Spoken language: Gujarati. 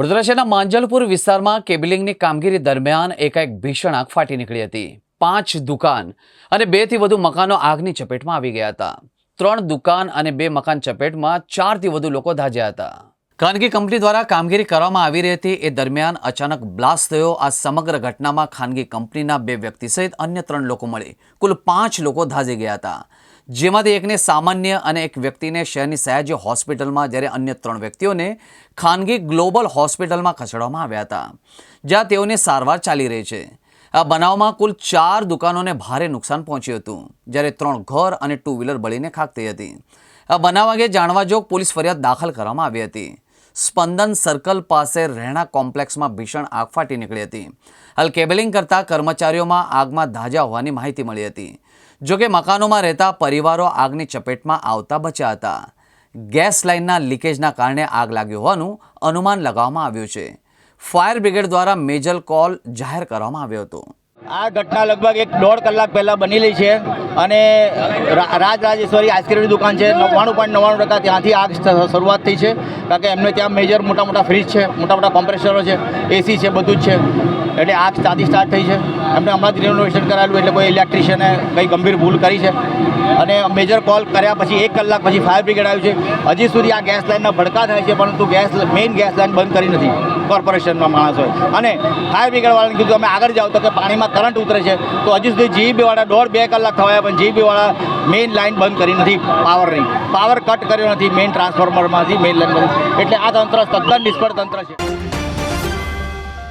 વડોદરા માંજલપુર વિસ્તારમાં કેબલિંગની કામગીરી દરમિયાન એકાએક ભીષણ આગ ફાટી નીકળી હતી. પાંચ દુકાન અને બેથી વધુ મકાનો આગની ચપેટમાં આવી ગયા હતા. ત્રણ દુકાન અને બે મકાન ચપેટમાં ચારથી વધુ લોકો ધાજ્યા હતા. ખાનગી કંપની દ્વારા કામગીરી કરવામાં આવી રહી હતી. એ દરમિયાન અચાનક બ્લાસ્ટ થયો. આ સમગ્ર ઘટનામાં ખાનગી કંપનીના બે વ્યક્તિ સહિત અન્ય ત્રણ લોકો મળી. કુલ પાંચ લોકો ધાજી ગયા હતા. જેમાંથી એકને સામાન્ય અને એક વ્યક્તિને શહેરની સયાજી હોસ્પિટલમાં, જ્યારે અન્ય ત્રણ વ્યક્તિઓને ખાનગી ગ્લોબલ હોસ્પિટલમાં ખસેડવામાં આવ્યા હતા. જ્યાં તેઓને સારવાર ચાલી રહી છે. આ બનાવમાં કુલ ચાર દુકાનોને ભારે નુકસાન પહોંચ્યું હતું, જ્યારે ત્રણ ઘર અને ટુ વ્હીલર બળીને ખાક થઈ હતી. આ બનાવ અંગે જાણવા જોગ પોલીસ ફરિયાદ દાખલ કરવામાં આવી હતી. સ્પંદન સર્કલ પાસે રહેણા કોમ્પ્લેક્સમાં ભીષણ આગ ફાટી નીકળી હતી. હાલ કેબલિંગ કરતા કર્મચારીઓમાં આગમાં ધાજા હોવાની માહિતી મળી હતી. જોકે મકાનોમાં રહેતા પરિવારો આગની ચપેટમાં આવતા બચ્યા હતા. ગેસ લાઇનના લીકેજના કારણે આગ લાગી હોવાનું અનુમાન લગાવવામાં આવ્યું છે. ફાયર બ્રિગેડ દ્વારા મેજર કોલ જાહેર કરવામાં આવ્યો હતો. આ ઘટના લગભગ એક દોઢ કલાક પહેલાં બનેલી છે અને રાજ રાજેશ્વરી આઈસ્ક્રીમની દુકાન છે. નવ્વાણું પોઈન્ટ નવ્વાણું ટકા ત્યાંથી આગ શરૂઆત થઈ છે. કારણ કે એમને ત્યાં મેજર મોટા મોટા ફ્રીજ છે મોટા મોટા કોમ્પ્રેસરો છે એસી છે, બધું જ છે. એટલે આગ ત્યાંથી સ્ટાર્ટ થઈ છે. એમને હમણાં જ રિનોવેશન કરાયેલું એટલે કોઈ ઇલેક્ટ્રિશિયને કંઈ ગંભીર ભૂલ કરી છે. અને મેજર કોલ કર્યા પછી એક કલાક પછી ફાયર બ્રિગેડ આવ્યું છે. હજી સુધી આ ગેસ લાઇનના ભડકા થાય છે, પરંતુ ગેસ મેઇન ગેસ લાઇન બંધ કરી નથી. કોર્પોરેશનમાં માણસોએ અને ફાયર બ્રિગેડવાળાને કીધું, અમે આગળ જાઓ તો કે પાણીમાં કરંટ ઉતરે છે. તો હજી સુધી જીબીવાળા દોઢ બે કલાક થવાયા પણ જીબીવાળા મેઇન લાઇન બંધ કરી નથી. પાવરની પાવર કટ કર્યો નથી. મેઇન ટ્રાન્સફોર્મરમાંથી મેઇન લાઇન બંધ. એટલે આ તંત્ર તદ્દન નિષ્ફળ તંત્ર છે.